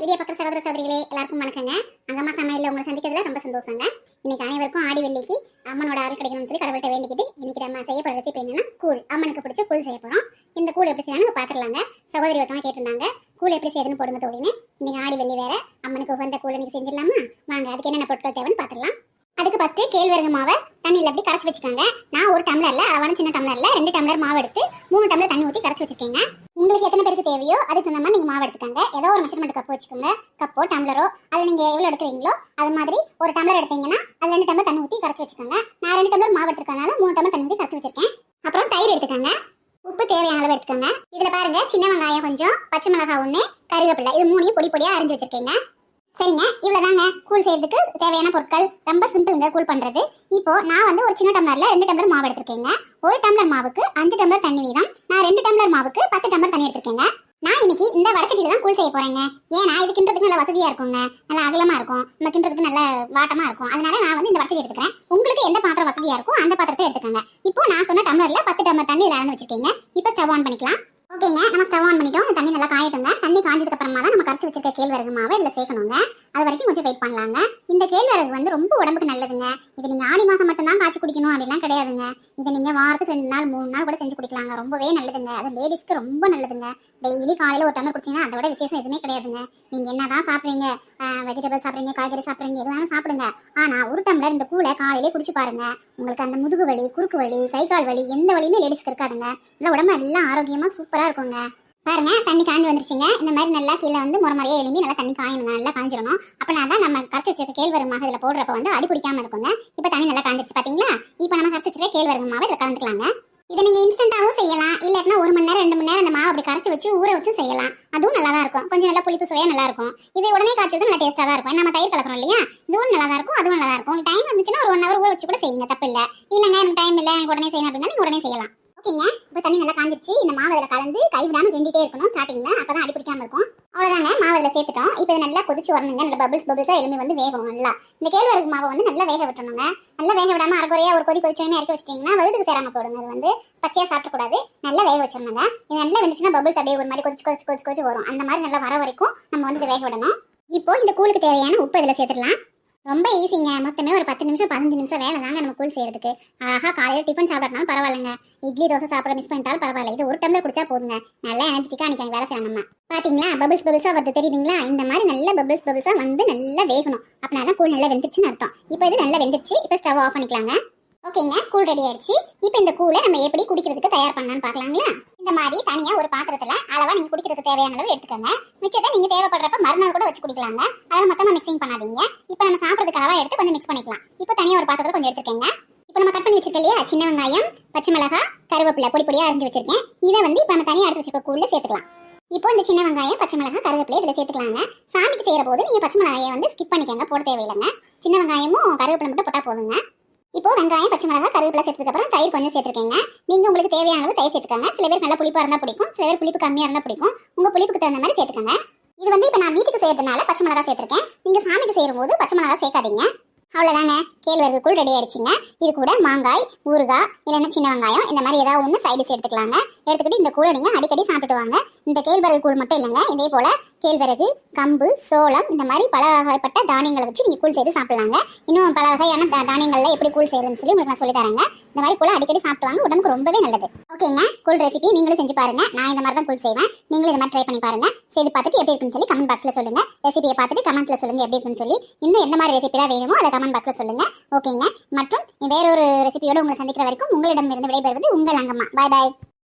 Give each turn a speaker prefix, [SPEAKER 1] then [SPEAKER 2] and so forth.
[SPEAKER 1] Video பக்கம் சகோதர சகோதரிகளே எல்லாருக்கும் வணக்கங்க. அங்கம்மா சமையல்ல உங்களை சந்திக்கிறதுல ரொம்ப சந்தோஷங்க. இன்னைக்கு அனைவருக்கும் ஆடி வெள்ளிக்கு அம்மனோட அருள் கிடைக்கணும்னு சொல்லி கடவுள்கிட்ட வேண்டிக்கிட்டு இன்னைக்கு நம்ம செய்யப்படுற ரெசிபி என்னன்னா கூழ். அம்மனுக்கு பிடிச்ச கூழ் செய்ய போறோம். இந்த கூழ் எப்படி செய்யலாம் நம்ம பாத்துடலாங்க சகோதரி ஒருத்தவங்க கேட்டிருந்தாங்க கூழ் எப்படி செய்யணும்னு போடுங்க தோழின்னு. இன்னைக்கு ஆடி வெள்ளி வேற. அம்மனுக்கு உகந்த கூழ் இன்னைக்கு செஞ்சிடலாமா? வாங்க அதுக்கு என்னென்ன பொருட்கள் தேவைன்னு பாத்துடலாம் அதுக்கு ஃபஸ்ட்டு கேழ்வரகு மாவை தண்ணியில் அப்படி கரைச்சி வச்சுக்கோங்க. நான் ஒரு டம்ளரில் அளவான சின்ன டம்ளரில் ரெண்டு டம்ளர் மாவு எடுத்து மூணு டம்ளர் தண்ணி ஊற்றி கரைச்சி வச்சிருக்கேங்க. உங்களுக்கு எத்தனை பேருக்கு தேவையோ அதுக்கு தகுந்த மாதிரி நீங்கள் மாவு எடுத்துக்கோங்க. ஏதோ ஒரு மெஷர்மெண்ட் கப் வச்சுக்கோங்க. கப்போ டம்ளரோ அதில் நீங்கள் எவ்வளோ எடுக்கிறீங்களோ அது மாதிரி ஒரு டம்ளர் எடுத்தீங்கன்னா அது ரெண்டு டம்ளர் தண்ணி ஊற்றி கரைச்சி வச்சுக்கோங்க. நான் ரெண்டு டம்ளர் மாவு எடுத்துருக்கனால மூணு டம்ளர் தண்ணி ஊற்றி கரைச்சி வச்சிருக்கேன். அப்புறம் தயிர் எடுத்துக்கோங்க. உப்பு தேவையான அளவு எடுத்துக்கோங்க. இதில் பாருங்கள் சின்ன வெங்காயம் கொஞ்சம் பச்சை மிளகாய் ஒன்று கருவேப்பிலை இது மூணையும் பொடி பொடியாக அரிஞ்சு வச்சிருக்கேங்க. சரிங்க இவ்வளோதாங்க கூழ் செய்யறதுக்கு தேவையான பொருட்கள். ரொம்ப சிம்பிளுங்க கூழ் பண்றது. இப்போ நான் வந்து ஒரு சின்ன டம்ளர்ல ரெண்டு டம்ளர் மாவு எடுத்திருக்கேங்க. ஒரு டம்ளர் மாவுக்கு அஞ்சு டம்ளர் தண்ணி வீதம். நான் ரெண்டு டம்ளர் மாவுக்கு பத்து டம்ளர் தண்ணி எடுத்திருக்கேங்க. நான் இன்னைக்கு இந்த வடச்சட்டியில் தான் கூழ் செய்ய போறேங்க. ஏன்னா இது கிண்டுறதுக்கு நல்ல வசதியா இருக்குங்க. நல்ல அகலமா இருக்கும். நம்ம கிண்டுறதுக்கு நல்ல வாட்டமா இருக்கும். அதனால நான் வந்து இந்த வடச்சட்டி எடுத்துக்கிறேன். உங்களுக்கு எந்த பாத்திரம் வசதியா இருக்கும் அந்த பாத்திரத்தை எடுத்துக்கோங்க. இப்போ நான் சொன்ன டம்ளர்ல பத்து டம்ளர் தண்ணி இதில் அளந்து வச்சிருக்கீங்க. இப்போ ஸ்டவ் ஆன் பண்ணிக்கலாம். ஓகேங்க நம்ம ஸ்டவ் ஆன் பண்ணிட்டோம். தண்ணி நல்லா காயட்டுங்க. தண்ணி காஞ்சதுக்கு அப்புறமா தான் நம்ம கரைச்சி வச்சிருக்க கேழ்வரகு மாவை இதில் சேர்க்கணுங்க. அது வரைக்கும் கொஞ்சம் வெயிட் பண்ணலாங்க. இந்த கேழ்வரகு வந்து ரொம்ப உடம்புக்கு நல்லதுங்க. இது நீங்க ஆடி மாசம் மட்டும் தான் காய்ச்சி குடிக்கணும் அப்படிலாம் கிடையாதுங்க. இதை நீங்க வாரத்துக்கு ரெண்டு நாள் மூணு நாள் கூட செஞ்சு குடிக்கலாங்க. ரொம்பவே நல்லதுங்க. அது லேடிஸ்க்கு ரொம்ப நல்லதுங்க. டெய்லி காலையில ஒரு டம்ளர் குடிச்சீங்கன்னா அதோட விசேஷம் எதுவுமே கிடையாதுங்க. நீங்க என்னதான் சாப்பிடுறீங்க வெஜிடபிள் சாப்பிடுறீங்க காய்கறி சாப்பிடுறீங்க எதுவும் சாப்பிடுங்க. ஆனா ஒரு டம்ளர் இந்த கூலை காலையிலே குடிச்சு பாருங்க. உங்களுக்கு அந்த முதுகு வலி குறுக்கு வலி கை கால் வலி எந்த வலியுமே லேடிஸ்க்கு இருக்காதுங்க. இல்லை உடம்பு எல்லாம் ஆரோக்கியமா சூப்பர் இருக்குங்க. பாருங்க தண்ணி காஞ்சி வந்துருச்சுங்க. இந்த மாதிரி நல்லா கீழே வந்து முறை முறையாக நல்லா தண்ணி காயணுங்க. நல்லா காஞ்சிடணும் அப்படின்னா தான் நம்ம கரைச்சி வச்சிருக்க கேழ்வரகு மாவு இதில் போடுறப்ப வந்து அடி பிடிக்காம இருக்குங்க. இப்போ தண்ணி நல்லா காஞ்சிருச்சு பார்த்தீங்களா இப்போ நம்ம கரைச்சி வச்சிருக்க கேழ்வரகு மாவை இதில் கலந்துக்கலாங்க. இதை நீங்கள் இன்ஸ்டண்ட்டாகவும் செய்யலாம். இல்லாட்டினா ஒரு மணி நேரம் ரெண்டு மணி நேரம் அந்த மாவு அப்படி கரைச்சி வச்சு ஊற வச்சு செய்யலாம். அதுவும் நல்லா தான் இருக்கும். கொஞ்சம் நல்லா புளிப்பு சுவையாக நல்லா இருக்கும். இது உடனே காய்ச்சது நல்லா டேஸ்ட்டாக தான் இருக்கும். நம்ம தயிர் கலக்கிறோம் இல்லையா? இதுவும் நல்லா தான் இருக்கும். அதுவும் நல்லா தான் இருக்கும். டைம் இருந்துச்சுன்னா ஒரு ஒன் ஹவர் ஊற வச்சு கூட செய்யுங்க. தப்பு இல்லை. இல்லைங்க எனக்கு டைம் இல்லை. எனக்கு உடனே செய்யணும் அப்படின்னா நீங்கள் உடனே செய்யலாம். ஓகேங்க. இப்போ தண்ணி நல்லா காஞ்சிருச்சு. இந்த மாவு இதில் கலந்து கைவிடாம கிண்டிட்டே இருக்கணும். ஸ்டார்டிங்கில் அப்போ தான் அடி பிடிக்காம இருக்கும். அவ்வளோதாங்க மாவு இதில் சேர்த்துட்டோம். இப்போ இது நல்லா கொதிச்சு வரணுங்க. நல்லா பபிள்ஸ் பபிள்ஸாக எலும்பி வந்து வேகும் நல்லா. இந்த கேழ்வரகு மாவை வந்து நல்லா வேக விட்டுணுங்க நல்லா வேக விடாம அரைக்குறையாக ஒரு கொதி கொதிச்சோன்னு இறக்கி வச்சிட்டிங்கன்னா வயிற்றுக்கு சேராமல் போடுங்க. அது வந்து பச்சையாக சாப்பிடக்கூடாது. நல்லா வேக வச்சிடணுங்க. இது நல்லா வெந்துச்சுன்னா பபிள்ஸ் அப்படியே ஒரு மாதிரி கொதிச்சு கொதிச்சு கொதிச்சு கொதிச்சு வரும். அந்த மாதிரி நல்லா வர வரைக்கும் நம்ம வந்து வேக விடணும். இப்போ இந்த கூழுக்கு தேவையான உப்பு இதில் சேர்த்துடலாம். ரொம்ப ஈஸிங்க மொத்தமே ஒரு பத்து நிமிஷம் பதினஞ்சு நிமிஷம் வேலை தாங்க நம்ம கூழ் செய்யறதுக்கு. அழகாக காலையில் டிஃபன் சாப்பிட்றதுனாலும் பரவாயில்லைங்க. இட்லி தோசை சாப்பிட மிஸ் பண்ணிட்டாலும் பரவாயில்ல. இது ஒரு டம்ளர் குடிச்சா போதுங்க. நல்லா எனர்ஜிட்டிக்கா அன்னைக்கு வேலை செய்யணும் நம்ம. பாத்தீங்களா? பபிள்ஸ் பபிள்ஸாக வருது. தெரியுதுங்களா? இந்த மாதிரி நல்ல பபிள்ஸ் பபிள்ஸாக வந்து நல்லா வேகணும். அப்படின்னா தான் கூழ் நல்லா வெந்துருச்சுன்னு அர்த்தம். இப்போ இது நல்லா வெந்துருச்சு. இப்போ ஸ்டவ் ஆஃப் பண்ணிக்கலாங்க. ஓகேங்க கூழ் ரெடி ஆயிடுச்சு. இப்போ இந்த கூழை நம்ம எப்படி குடிக்கிறதுக்கு தயார் பண்ணலாம்னு பார்க்கலாங்களா? இந்த மாதிரி தனியா ஒரு பாத்திரத்துல அளவா நீங்க குடிக்கிறதுக்கு தேவையான அளவு எடுத்துக்கோங்க. மிச்சத்தை நீங்க தேவைப்படுறப்ப மறுநாள் கூட வச்சு குடிக்கலாங்க. அதில் மொத்தமா மிக்சிங் பண்ணாதீங்க. இப்போ நம்ம சாப்பிட்றதுக்கு அளவா எடுத்து கொஞ்சம் மிக்ஸ் பண்ணிக்கலாம். இப்போ தனியா ஒரு பாத்திரத்தில் கொஞ்சம் எடுத்துக்கோங்க. இப்போ நம்ம கட் பண்ணி வச்சிருக்கோம் இல்லையா? சின்ன வெங்காயம் பச்சை மிளகா கருவேப்பிலை பொடி பொடியா அரிஞ்சு வச்சிருக்கேன். இதை வந்து இப்போ நம்ம தனியாக எடுத்து வச்சிருக்க கூழ்ல சேர்த்துக்கலாம். இப்போ இந்த சின்ன வெங்காயம் பச்சை மிளகா கருவேப்பிலை இதில் சேர்த்துக்கலாங்க. சாமிக்கு செய்யற போது நீங்க பச்சை மிளகாயை வந்து ஸ்கிப் பண்ணிக்கோங்க போட தேவையில்லைங்க. சின்ன வெங்காயமும் கருவேப்பிலை மட்டும் போட்டால் போதுங்க. இப்போ வெங்காயம் பச்சை மிளகாய் கருவேப்பிலை சேர்த்ததுக்கு அப்புறம் தயிர் கொஞ்சம் சேர்த்துருக்கீங்க. நீங்க உங்களுக்கு தேவையான அளவு தயிர் சேர்த்துக்கோங்க. சில பேர் நல்லா புளிப்பா இருந்தா பிடிக்கும் சில பேர் புளிப்பு கம்மியா இருந்தா பிடிக்கும். உங்க புளிப்புக்கு தகுந்த மாதிரி சேர்த்துக்கோங்க. இது வந்து இப்போ நான் வீட்டுக்கு செய்யறதுனால பச்சை மிளகாய் சேர்த்திருக்கேன். நீங்க சாமிக்கு செய்யும் போது பச்சை மிளகாய் சேர்க்காதீங்க. அவ்வளோதாங்க கேழ்வரகு கூழ் ரெடி ஆயிடுச்சுங்க இது கூட மாங்காய் ஊறுகாய் இல்லைன்னா சின்ன வெங்காயம் இந்த மாதிரி ஏதாவது ஒன்று சைடிஸ் எடுத்துக்கலாங்க. எடுத்துக்கிட்டு இந்த கூழை நீங்கள் அடிக்கடி சாப்பிட்டு வாங்க இந்த கேழ்வரகு கூழ் மட்டும் இல்லைங்க. இதே போல் கேழ்வரகு கம்பு சோளம் இந்த மாதிரி பல வகைப்பட்ட தானியங்களை வச்சு நீங்கள் கூழ் செய்து சாப்பிடலாங்க. இன்னும் பல வகையான தானியங்களில் எப்படி கூழ் செய்யறதுன்னு சொல்லி உங்களுக்கு நான் சொல்லி தரேங்க. இந்த மாதிரி கூழ அடிக்கடி சாப்பிட்டு வாங்க உடம்புக்கு ரொம்பவே நல்லது. ஓகேங்க. கூழ் ரெசிபி நீங்களும் செஞ்சு பாருங்க. நான் இந்த மாதிரி தான் கூழ் செய்வேன். நீங்களும் இந்த மாதிரி ட்ரை பண்ணி பாருங்க. செய்து பார்த்துட்டு எப்படி இருக்குன்னு சொல்லி கமெண்ட் பாக்ஸில் சொல்லுங்க. ரெசிபியை பார்த்துட்டு கமெண்ட்ஸில் சொல்லுங்க எப்படி இருக்குன்னு சொல்லி. இன்னும் எந்த மாதிரி ரெசிபிலாம் வேணுமோ அதை கமெண்ட் பாக்ஸில் சொல்லுங்க. ஓகேங்க மற்றும் வேறொரு ரெசிபியோடு உங்களை சந்திக்கிற வரைக்கும் உங்களிடம் இருந்து விடைபெறுவது உங்கள் அங்கம்மா. பாய் பாய்